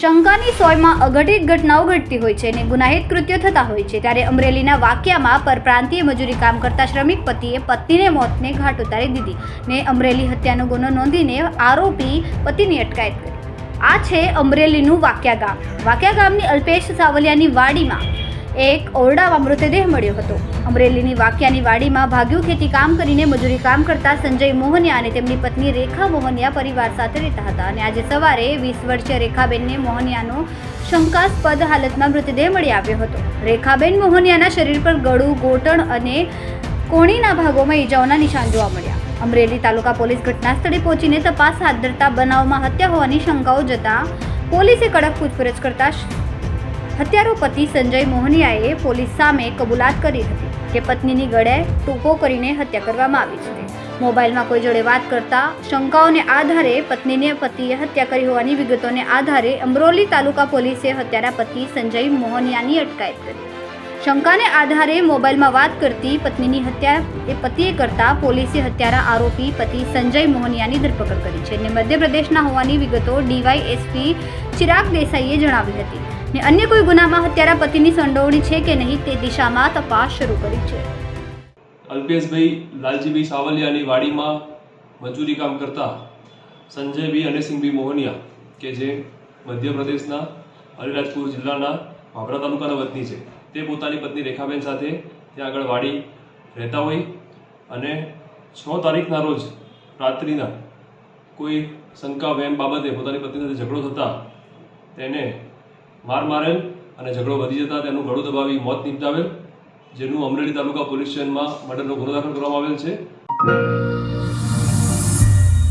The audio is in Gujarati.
શંકાની સોયમાં અઘટિત ઘટનાઓ ઘટતી હોય છે અને ગુનાહિત કૃત્યો થતા હોય છે. ત્યારે અમરેલીના વાક્યામાં પરપ્રાંતીય મજૂરી કામ કરતા શ્રમિક પતિએ પત્નીને મોતને ઘાટ ઉતારી દીધી ને અમરેલી હત્યાનો ગુનો નોંધીને આરોપી પતિની અટકાયત કરી. આ છે અમરેલીનું વાક્યા ગામ. વાક્યા ગામની અલ્પેશ સાવલિયાની વાડીમાં એક ઓરડામાં મૃતદેહ મળ્યો હતો. અમરેલીની વાક્યાની વાડીમાં ભાગ્યું ખેતી કામ કરીને મજૂરી કામ કરતા સંજય મોહનિયા અને તેમની પત્ની રેખા મોહનિયા પરિવાર સાથે રહેતા હતા અને આજે સવારે વીસ વર્ષીય રેખાબેનને મોહનિયાનો શંકાસ્પદ હાલતમાં મૃતદેહ મળી આવ્યો હતો. રેખાબેન મોહનિયાના શરીર પર ગળું, ગોટણ અને કોણીના ભાગોમાં ઈજાઓના નિશાન જોવા મળ્યા. અમરેલી તાલુકા પોલીસ ઘટના સ્થળે પહોંચીને તપાસ હાથ ધરતા બનાવમાં હત્યા હોવાની શંકાઓ જતા પોલીસે કડક પૂછપરછ કરતા હત્યારો પતિ સંજય મોહનિયાએ પોલીસ સામે કબૂલાત કરી હતી કે પત્નીની ગળે ટૂંકો કરીને હત્યા કરવામાં આવી છે. મોબાઈલમાં કોઈ જોડે વાત કરતા શંકાઓને આધારે પત્નીને પતિએ હત્યા કરી હોવાની વિગતોને આધારે અમરોલી તાલુકા પોલીસે હત્યારા પતિ સંજય મોહનિયાની અટકાયત કરી. શંકાને આધારે મોબાઈલમાં વાત કરતી પત્નીની હત્યા એ પતિએ કરતા પોલીસે હત્યારા આરોપી પતિ સંજય મોહનિયાની ધરપકડ કરી છે. અને મધ્યપ્રદેશના હોવાની વિગતો ડીવાયએસપી ચિરાગ દેસાઈએ જણાવી હતી. ને અન્ય કોઈ ગુનામાં હત્યારા પતિની સંડોવણી છે કે નહીં તે દિશામાં તપાસ શરૂ કરી છે. અલ્પેશભાઈ લાલજીભાઈ સાવલિયાની વાડીમાં મજૂરી કામ કરતા સંજયભાઈ અનેસિંહભાઈ મોહનિયા, કે જે મધ્યપ્રદેશના અલિરાજપુર જિલ્લાના ભાભરા તાલુકાના વતની છે. તે પોતાની પત્ની રેખાબેન સાથે ત્યાં આગળ વાડી રહેતા હોય અને છ તારીખના રોજ રાત્રિના કોઈ શંકા વેમ બાબતે પોતાની પત્ની સાથે ઝઘડો થતા તેને માર મારેલ અને ઝઘડો વધી જતા તેનું ગળું દબાવી મોત નિપજાવેલ, જેનું અમરેલી તાલુકા પોલીસ સ્ટેશનમાં મર્ડરનો ગુનો દાખલ કરવામાં આવેલ છે.